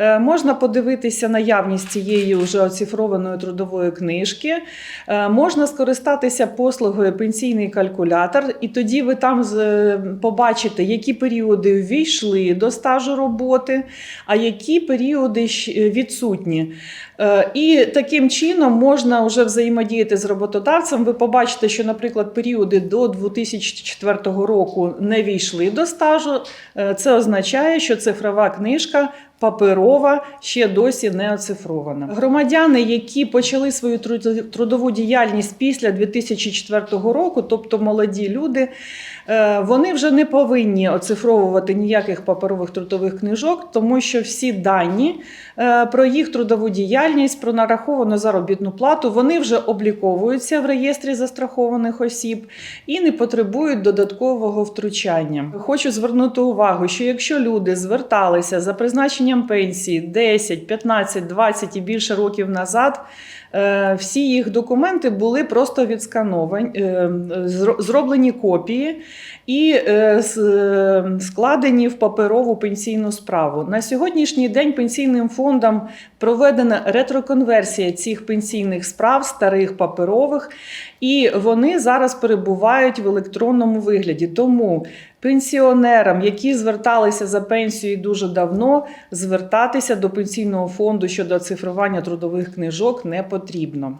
Е, Можна подивитися наявність цієї вже оцифрованої трудової книжки. Е, Можна скористатися послугою пенсійний калькулятор, і тоді ви там побачите, які періоди ввійшли до стажу роботи, а які періоди відсутні. Е, І таким чином можна вже взаємодіяти з роботодавцем. Ви побачите, що, наприклад, періоди до 2004 року не війшли до стажу. Е, Це означає, що цифрова книжка паперова ще досі не оцифрована. Громадяни, які почали свою трудову діяльність після 2004 року, тобто молоді люди, е, вони вже не повинні оцифровувати ніяких паперових трудових книжок, тому що всі дані е, про їх трудову діяльність, про нараховану заробітну плату, вони вже обліковуються в реєстрі застрахованих осіб і не потребують додаткового втручання. Хочу звернути увагу, що якщо люди зверталися за призначенням пенсії 10, 15, 20 і більше років назад. е, Всі їх документи були просто відскановані, е, зроблені копії і е, складені в паперову пенсійну справу. На сьогоднішній день пенсійним фондом проведена ретроконверсія цих пенсійних справ, старих паперових, і вони зараз перебувають в електронному вигляді. Тому пенсіонерам, які зверталися за пенсією дуже давно, звертатися до пенсійного фонду щодо оцифрування трудових книжок не потрібно.